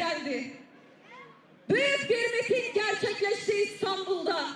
geldi. Büyük bir miting gerçekleşti İstanbul'da.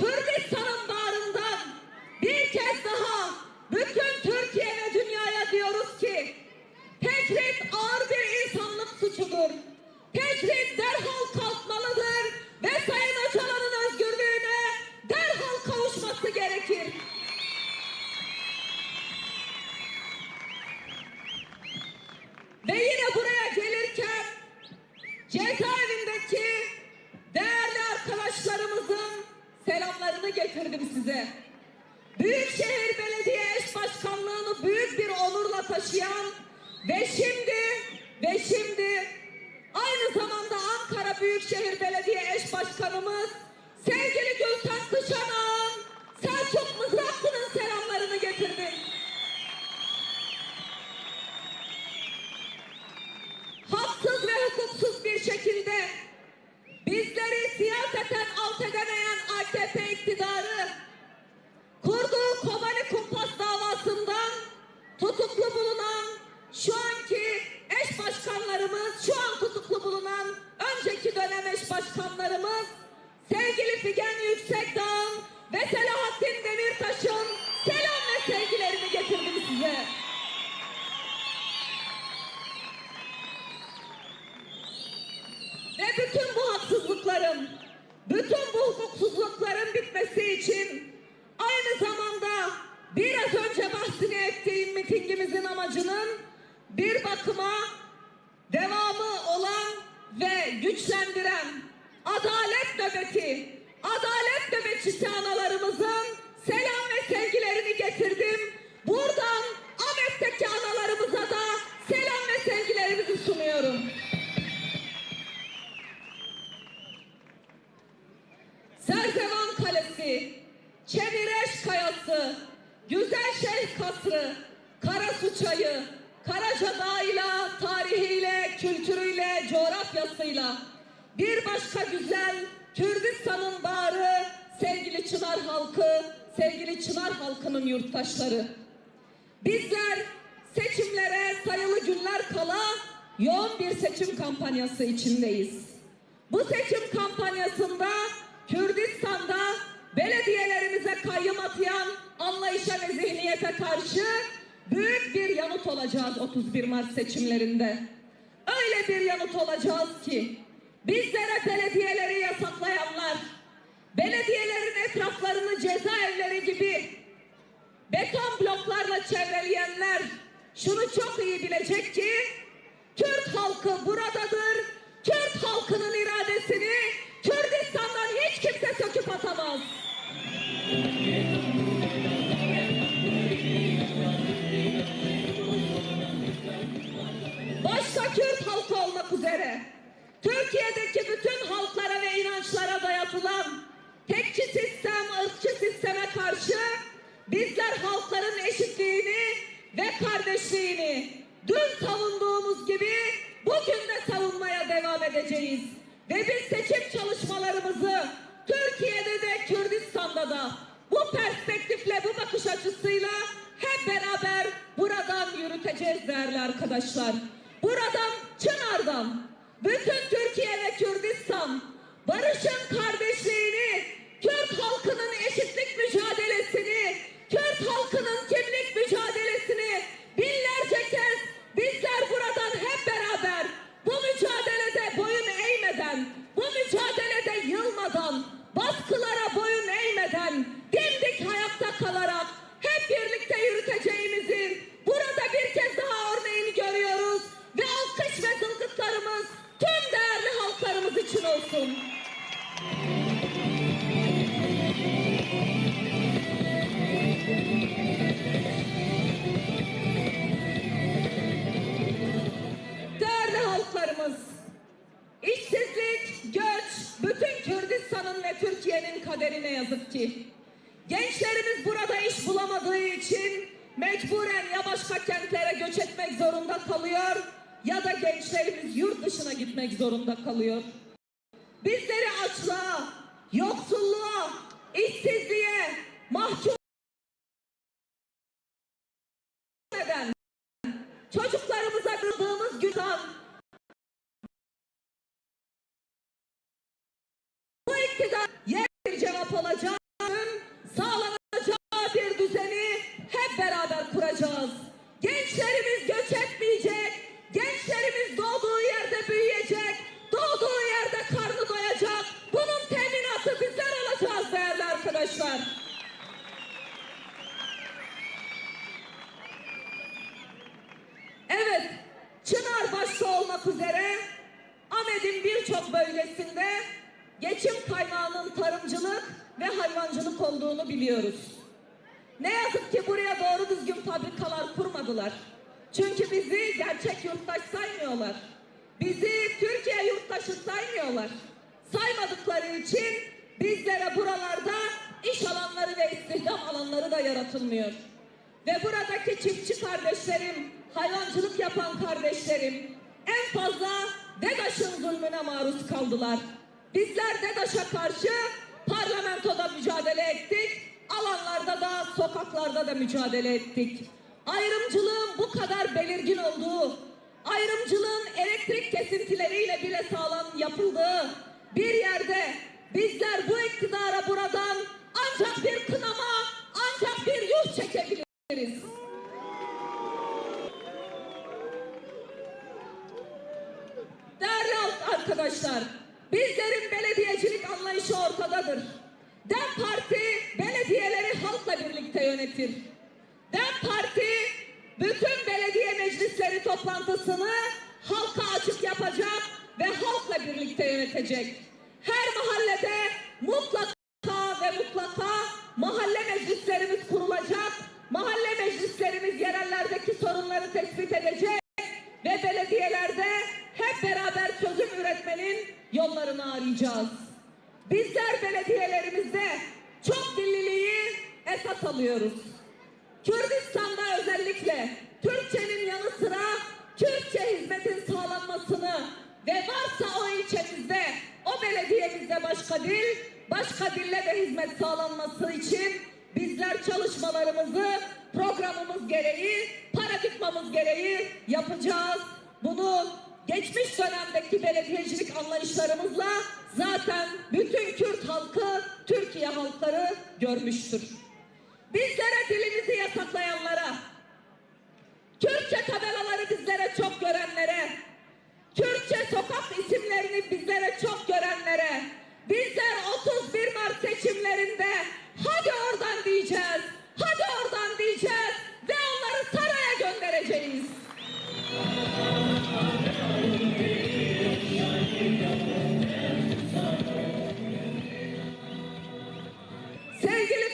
Çınar'dan, size. Büyükşehir Belediye Eş Başkanlığı'nı büyük bir onurla taşıyan ve şimdi ve şimdi aynı zamanda Ankara Büyükşehir Belediye Eş Başkanımız sevgili Gülten Kışanağ'ın mitingimizin amacının bir bakıma devamı olan ve güçlendiren adalet nöbeti, adalet nöbetçisi analarımızın selam ve sevgilerini getirdim. Buradan Ahmet'teki analarımıza da selam ve sevgilerimizi sunuyorum. Serzevan Kalesi, Çevireş Kayası, Güzel Şeyh Kasrı, Karasu Çayı, Karaca Dağı'yla, tarihiyle, kültürüyle, coğrafyasıyla bir başka güzel Kürdistan'ın bağrı sevgili Çınar halkı, sevgili Çınar halkının yurttaşları. Bizler seçimlere sayılı günler kala yoğun bir seçim kampanyası içindeyiz. Bu seçim kampanyasında Kürdistan'da belediyelerimize kayyum atayan anlayışa ve zihniyete karşı büyük bir yanıt olacağız 31 Mart seçimlerinde. Öyle bir yanıt olacağız ki bizlere belediyeleri yasaklayanlar, belediyelerin etraflarını cezaevleri gibi beton bloklarla çevreleyenler şunu çok iyi bilecek ki Kürt halkı buradadır. Kürt halkının iradesini Kürdistan'dan hiç kimse söküp atamaz. Kürt halkı olmak üzere Türkiye'deki bütün halklara ve inançlara dayatılan tekçi sistem, ırkçı sisteme karşı bizler halkların eşitliğini ve kardeşliğini dün savunduğumuz gibi bugün de savunmaya devam edeceğiz. Ve biz seçim çalışmalarımızı Türkiye'de de Kürdistan'da da bu perspektifle, bu bakış açısıyla hep beraber buradan yürüteceğiz değerli arkadaşlar. Buradan, Çınar'dan, bütün Türkiye ve Kürdistan barışın zorunda kalıyor. Bizleri açlığa, yoksulluğa, işsizliğe mahkum eden, çocuklarımıza olmak üzere Ahmet'in birçok bölgesinde geçim kaynağının tarımcılık ve hayvancılık olduğunu biliyoruz. Ne yazık ki buraya doğru düzgün fabrikalar kurmadılar. Çünkü bizi gerçek yurttaş saymıyorlar. Bizi Türkiye yurttaşı saymıyorlar. Saymadıkları için bizlere buralarda iş alanları ve istihdam alanları da yaratılmıyor. Ve buradaki çiftçi kardeşlerim, hayvancılık yapan kardeşlerim en fazla DEDAŞ'ın zulmüne maruz kaldılar. Bizler DEDAŞ'a karşı parlamentoda mücadele ettik, alanlarda da sokaklarda da mücadele ettik. Ayrımcılığın bu kadar belirgin olduğu, ayrımcılığın elektrik kesintileriyle bile sağlam yapıldığı bir yerde bizler bu iktidara buradan ancak bir kınama, ancak bir yuh çekebiliriz. Değerli arkadaşlar, bizlerin belediyecilik anlayışı ortadadır. DEM Parti belediyeleri halkla birlikte yönetir. DEM Parti bütün belediye meclisleri toplantısını halka açık yapacak ve halkla birlikte yönetecek. Her mahallede mutlaka ve mutlaka mahalle meclislerimiz kurulacak. Mahalle meclislerimiz yerellerdeki sorunları tespit edecek ve belediyelerde hep beraber çözüm üretmenin yollarını arayacağız. Bizler belediyelerimizde çok dilliliği esas alıyoruz. Kürdistan'da özellikle Türkçenin yanı sıra Türkçe hizmetin sağlanmasını ve varsa o ilçemizde, o belediyemizde başka dil, başka dille de hizmet sağlanması için bizler çalışmalarımızı programımız gereği, paradigmamız gereği yapacağız. Bunu geçmiş dönemdeki belediyecilik anlayışlarımızla zaten bütün Kürt halkı, Türkiye halkları görmüştür. Bizlere dilimizi yasaklayanlara, Kürtçe tabelaları bizlere çok görenlere, Kürtçe sokak isimlerini bizlere çok görenlere, bizler 31 Mart seçimlerinde hadi oradan diyeceğiz,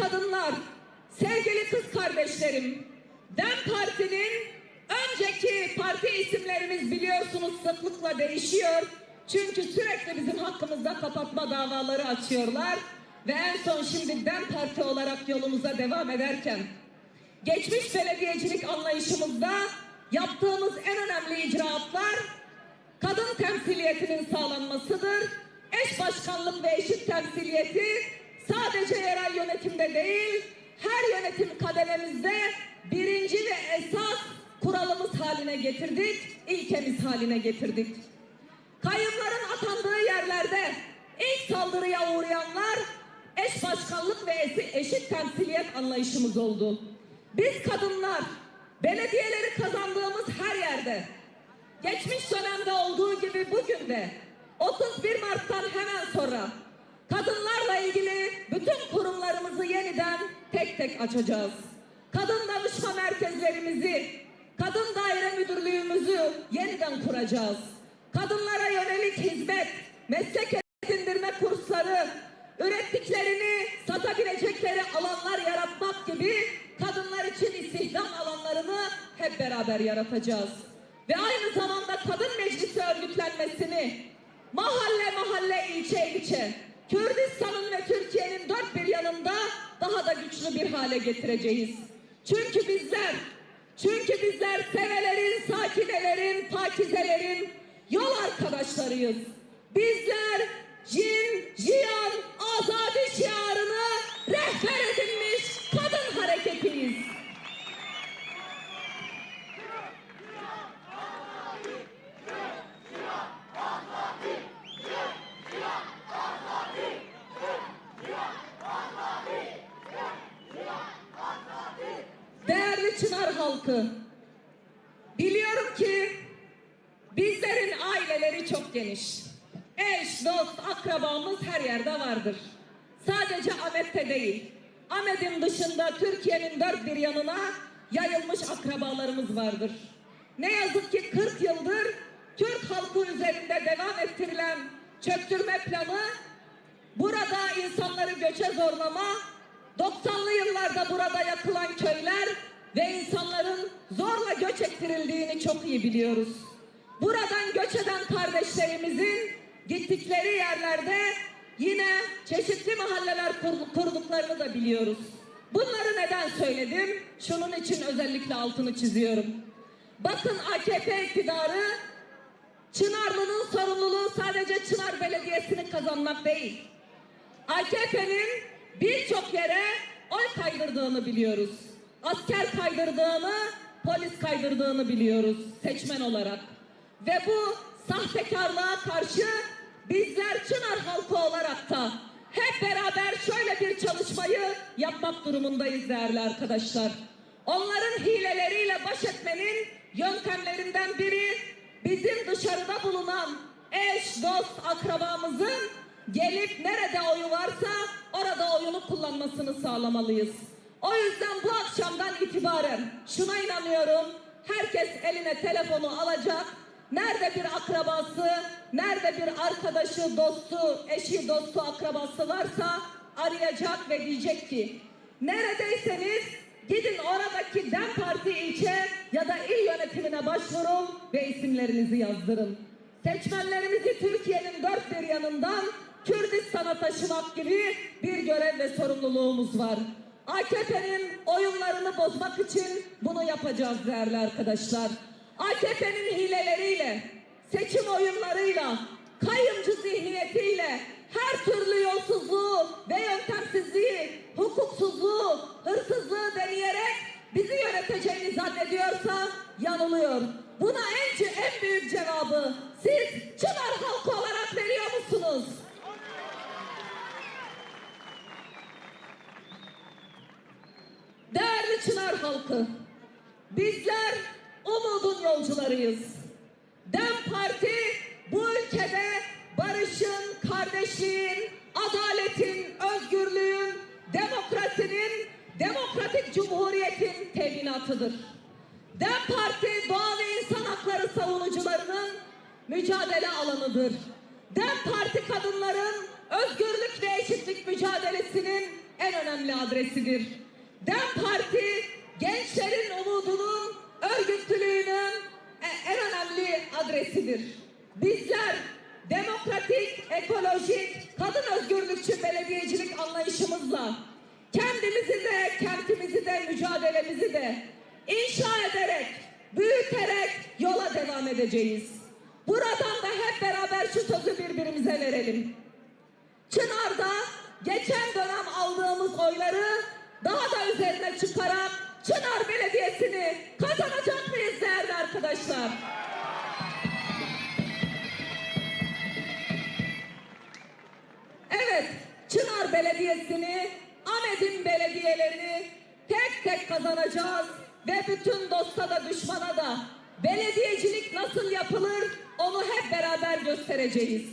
kadınlar, sevgili kız kardeşlerim, DEM Parti'nin önceki parti isimlerimiz biliyorsunuz sıklıkla değişiyor. Çünkü sürekli bizim hakkımızda kapatma davaları açıyorlar. Ve en son şimdi DEM Parti olarak yolumuza devam ederken geçmiş belediyecilik anlayışımızda yaptığımız en önemli icraatlar kadın temsiliyetinin sağlanmasıdır. Eş başkanlık ve eşit temsiliyeti sadece yerel yönetimde değil, her yönetim kadememizde birinci ve esas kuralımız haline getirdik, ilkemiz haline getirdik. Kayyumların atandığı yerlerde ilk saldırıya uğrayanlar eş başkanlık ve eşit temsiliyet anlayışımız oldu. Biz kadınlar belediyeleri kazandığımız her yerde geçmiş dönemde olduğu gibi bugün de 31 Mart'tan hemen sonra kadınlarla ilgili bütün kurumlarımızı yeniden tek tek açacağız. Kadın danışma merkezlerimizi, kadın daire müdürlüğümüzü yeniden kuracağız. Kadınlara yönelik hizmet, meslek edindirme kursları, ürettiklerini satabilecekleri alanlar yaratmak gibi kadınlar için istihdam alanlarını hep beraber yaratacağız. Ve aynı zamanda kadın meclisi örgütlenmesini mahalle mahalle ilçe ilçe Kürdistan'ın ve Türkiye'nin dört bir yanında daha da güçlü bir hale getireceğiz. Çünkü bizler, çünkü bizler sevelerin, sakinelerin, pakizelerin yol arkadaşlarıyız. Bizler Jin, Jiyan, Azadi şiarını rehber edinmiş halkı, biliyorum ki bizlerin aileleri çok geniş. Eş, dost, akrabamız her yerde vardır. Sadece Ahmet'te değil. Ahmet'in dışında Türkiye'nin dört bir yanına yayılmış akrabalarımız vardır. Ne yazık ki 40 yıldır Türk halkı üzerinde devam ettirilen çöktürme planı Burada insanları göçe zorlama, 90'lı yıllarda burada yakılan köyler ve insanların zorla göç ettirildiğini çok iyi biliyoruz. Buradan göç eden kardeşlerimizin gittikleri yerlerde yine çeşitli mahalleler kur- kurduklarını da biliyoruz. Bunları neden söyledim? Şunun için özellikle altını çiziyorum. Bakın AKP iktidarı Çınarlı'nın sorumluluğu sadece Çınar Belediyesi'ni kazanmak değil. AKP'nin birçok yere oy kaydırdığını biliyoruz. Asker kaydırdığını, polis kaydırdığını biliyoruz seçmen olarak. Ve bu sahtekarlığa karşı bizler Çınar halkı olarak da hep beraber şöyle bir çalışmayı yapmak durumundayız değerli arkadaşlar. Onların hileleriyle baş etmenin yöntemlerinden biri bizim dışarıda bulunan eş, dost, akrabamızın gelip nerede oyu varsa orada oyunu kullanmasını sağlamalıyız. O yüzden bu akşamdan itibaren şuna inanıyorum. Herkes eline telefonu alacak. Nerede bir akrabası, nerede bir arkadaşı, dostu, eşi, dostu, akrabası varsa arayacak ve diyecek ki neredeyseniz gidin oradaki DEM Parti ilçe ya da il yönetimine başvurun ve isimlerinizi yazdırın. Seçmenlerimizi Türkiye'nin dört bir yanından Kürdistan'a taşımak gibi bir görev ve sorumluluğumuz var. AKP'nin oyunlarını bozmak için bunu yapacağız değerli arkadaşlar. AKP'nin hileleriyle, seçim oyunlarıyla, kayımcı zihniyetiyle her türlü yolsuzluğu ve yöntemsizliği, hukuksuzluğu, hırsızlığı deneyerek bizi yöneteceğini zannediyorsa yanılıyor. Teminatıdır. DEM Parti doğa ve insan hakları savunucularının mücadele alanıdır. DEM Parti kadınların özgürlük ve eşitlik mücadelesinin en önemli adresidir. DEM Parti gençlerin umudunun, örgütlülüğünün e- en önemli adresidir. Bizler demokratik, ekolojik, kadın özgürlükçü belediyecilik anlayışımızla kendimizi de, kentimizi de, mücadelemizi de inşa ederek, büyüterek yola devam edeceğiz. Buradan da hep beraber şu sözü birbirimize verelim. Çınar'da geçen dönem aldığımız oyları daha da üzerine çıkarak Çınar Belediyesi'ni kazanacak mıyız değerli arkadaşlar? Evet, Çınar Belediyesi'ni, Ahmet'in belediyelerini tek tek kazanacağız ve bütün dosta da düşmana da belediyecilik nasıl yapılır onu hep beraber göstereceğiz.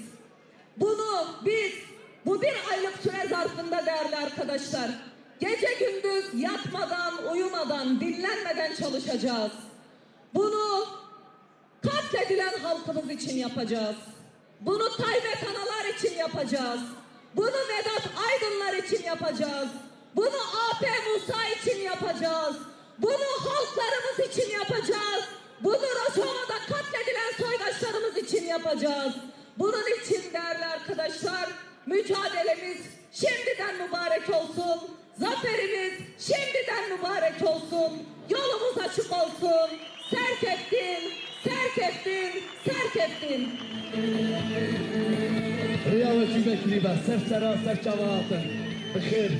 Bunu biz bu bir aylık süre zarfında değerli arkadaşlar gece gündüz yatmadan, uyumadan, dinlenmeden çalışacağız. Bunu katledilen halkımız için yapacağız. Bunu Tayyip Analar için yapacağız. Bunu Vedat Aydınlar için yapacağız. Bunu AP Musa için yapacağız. Bunu halklarımız için yapacağız. Bunu Rojava'da katledilen soydaşlarımız için yapacağız. Bunun için değerli arkadaşlar mücadelemiz şimdiden mübarek olsun. Zaferimiz şimdiden mübarek olsun. Yolumuz açık olsun. Serk ettin, serk ettin, serk ettin. رياضة بكريبة سرسرة سرچوات بخير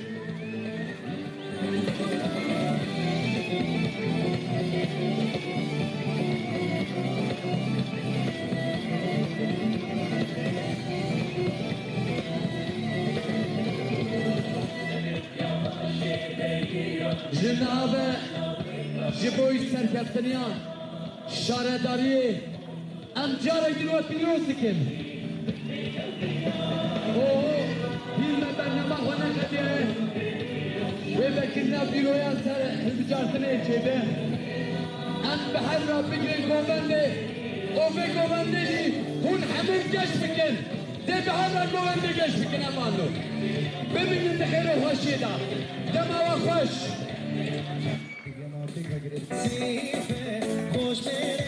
جناب جبوی سرکفتنیان شارداری امجار دلوت بلیوز کن bekinna biroya ser hizcartını içeydi. En beherra bigrin govende. O be govende li. Hun hemen geç bikin. De beherra govende geç bikin emanu. Beminin de khairu hoşida. Dema ve hoş. خوش میره دینا